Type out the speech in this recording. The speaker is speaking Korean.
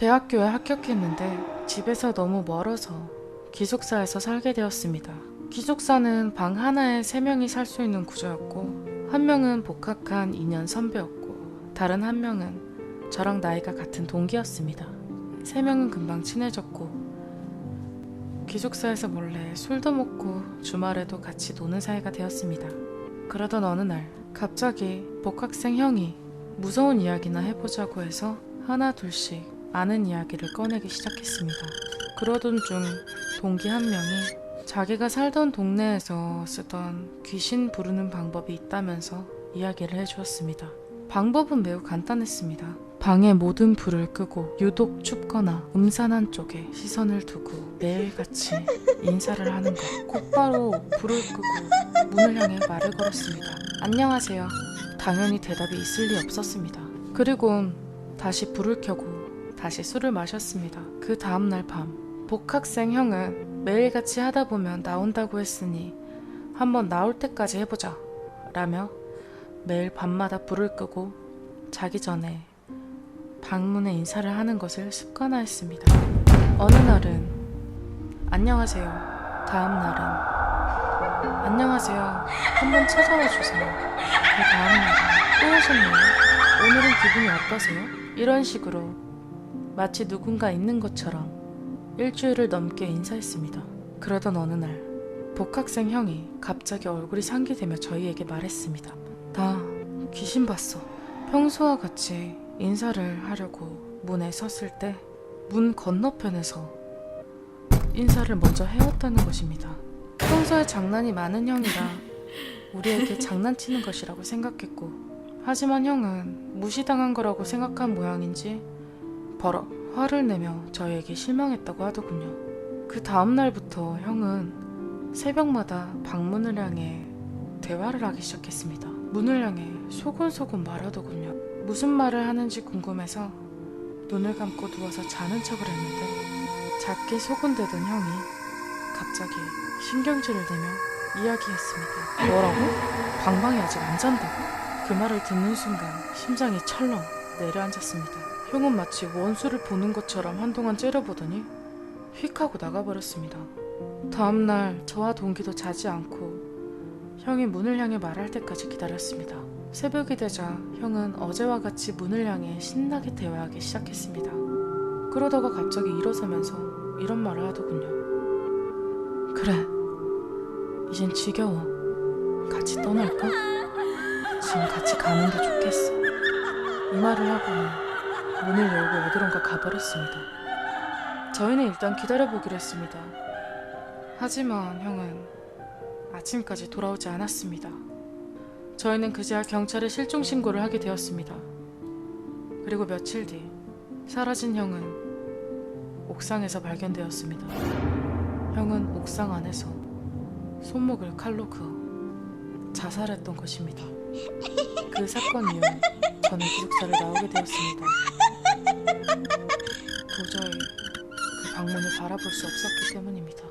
대학교에 합격했는데 집에서 너무 멀어서 기숙사에서 살게 되었습니다. 기숙사는 방 하나에 세 명이 살 수 있는 구조였고 한 명은 복학한 2년 선배였고 다른 한 명은 저랑 나이가 같은 동기였습니다. 세 명은 금방 친해졌고 기숙사에서 몰래 술도 먹고 주말에도 같이 노는 사이가 되었습니다. 그러던 어느 날 갑자기 복학생 형이 무서운 이야기나 해보자고 해서 하나 둘씩 아는 이야기를 꺼내기 시작했습니다. 그러던 중 동기 한 명이 자기가 살던 동네에서 쓰던 귀신 부르는 방법이 있다면서 이야기를 해주었습니다. 방법은 매우 간단했습니다. 방의 모든 불을 끄고 유독 춥거나 음산한 쪽에 시선을 두고 매일같이 인사를 하는 것. 곧바로 불을 끄고 문을 향해 말을 걸었습니다. 안녕하세요. 당연히 대답이 있을 리 없었습니다. 그리고 다시 불을 켜고 다시 술을 마셨습니다. 그 다음날 밤 복학생 형은 매일같이 하다 보면 나온다고 했으니 한번 나올 때까지 해보자 라며 매일 밤마다 불을 끄고 자기 전에 방문에 인사를 하는 것을 습관화했습니다. 어느 날은 안녕하세요. 다음 날은 안녕하세요. 한번 찾아와 주세요. 그 다음 날은 또 오셨네요. 오늘은 기분이 어떠세요? 이런 식으로 마치 누군가 있는 것처럼 일주일을 넘게 인사했습니다. 그러던 어느 날 복학생 형이 갑자기 얼굴이 상기되며 저희에게 말했습니다. 나 귀신 봤어. 평소와 같이 인사를 하려고 문에 섰을 때 문 건너편에서 인사를 먼저 해왔다는 것입니다. 평소에 장난이 많은 형이라 우리에게 장난치는 것이라고 생각했고 하지만 형은 무시당한 거라고 생각한 모양인지 버럭 화를 내며 저희에게 실망했다고 하더군요. 그 다음 날부터 형은 새벽마다 방문을 향해 대화를 하기 시작했습니다. 문을 향해 소곤소곤 말하더군요. 무슨 말을 하는지 궁금해서 눈을 감고 누워서 자는 척을 했는데 작게 소곤대던 형이 갑자기 신경질을 내며 이야기했습니다. 뭐라고? 방방이 아직 안 잔다고? 그 말을 듣는 순간 심장이 철렁 내려앉았습니다. 형은 마치 원수를 보는 것처럼 한동안 째려보더니 휙 하고 나가버렸습니다. 다음날 저와 동기도 자지 않고 형이 문을 향해 말할 때까지 기다렸습니다. 새벽이 되자 형은 어제와 같이 문을 향해 신나게 대화하기 시작했습니다. 그러다가 갑자기 일어서면서 이런 말을 하더군요. 그래, 이젠 지겨워. 같이 떠날까? 지금 같이 가는 게 좋겠어. 이 말을 하고는 문을 열고 어디론가 가버렸습니다. 저희는 일단 기다려보기로 했습니다. 하지만 형은 아침까지 돌아오지 않았습니다. 저희는 그제야 경찰에 실종 신고를 하게 되었습니다. 그리고 며칠 뒤 사라진 형은 옥상에서 발견되었습니다. 형은 옥상 안에서 손목을 칼로 그어 자살했던 것입니다. 그 사건 이후 저는 기숙사를 나오게 되었습니다. 도저히 그 방문을 바라볼 수 없었기 때문입니다.